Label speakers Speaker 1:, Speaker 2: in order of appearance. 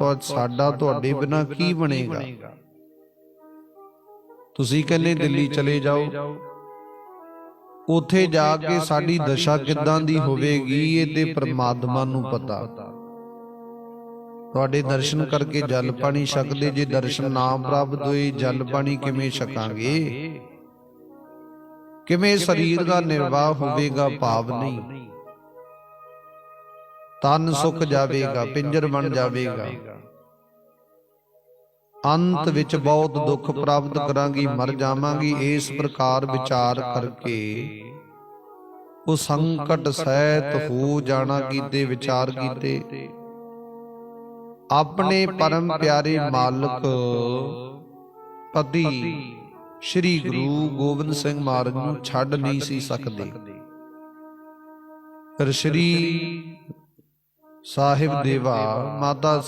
Speaker 1: ਤਾਂ ਸਾਡਾ ਤੁਹਾਡੇ ਬਿਨਾ ਕੀ ਬਣੇਗਾ? ਤੁਸੀਂ ਕਹਿੰਦੇ ਦਿੱਲੀ ਚਲੇ ਜਾਓ। ਉੱਥੇ ਜਾ ਕੇ ਸਾਡੀ ਦਸ਼ਾ ਕਿੱਦਾਂ ਦੀ ਹੋਵੇਗੀ, ਇਹ ਤੇ ਪ੍ਰਮਾਤਮਾ ਨੂੰ ਪਤਾ। ਤੁਹਾਡੇ ਦਰਸ਼ਨ ਕਰਕੇ ਜਲ ਪਾਣੀ ਛਕਦੇ, ਜੇ ਦਰਸ਼ਨ ਨਾ ਪ੍ਰਾਪਤ ਹੋਏ, ਜਲ ਪਾਣੀ ਕਿਵੇਂ ਛਕਾਂਗੇ? ਕਿਵੇਂ ਸਰੀਰ ਦਾ ਨਿਰਵਾਹ ਹੋਵੇਗਾ, ਭਾਵ ਨਹੀਂ। ਤਨ ਸੁੱਕ ਜਾਵੇਗਾ ਪਿੰਜਰ ਬਣ ਜਾਵੇਗਾ। ਅੰਤ ਵਿੱਚ ਬਹੁਤ ਦੁੱਖ ਪ੍ਰਾਪਤ ਕਰਾਂਗੀ ਮਰ ਜਾਵਾਂਗੀ ਇਸ ਪ੍ਰਕਾਰ ਵਿਚਾਰ ਕਰਕੇ। ਉਹ ਸੰਕਟ ਸਹਿਤ ਹੋ ਜਾਣਾ ਕੀਤੇ ਵਿਚਾਰ ਕੀਤੇ। ਆਪਣੇ ਪਰਮ ਪਿਆਰੇ ਮਾਲਕ ਪਤੀ ਸ੍ਰੀ ਗੁਰੂ ਗੋਬਿੰਦ ਸਿੰਘ ਮਹਾਰਾਜ ਨੂੰ ਛੱਡ ਨਹੀਂ ਸੀ ਸਕਦੇ। ਫਿਰ ਸ੍ਰੀ ਸਾਹਿਬ ਦੇਵਾ ਮਾਤਾ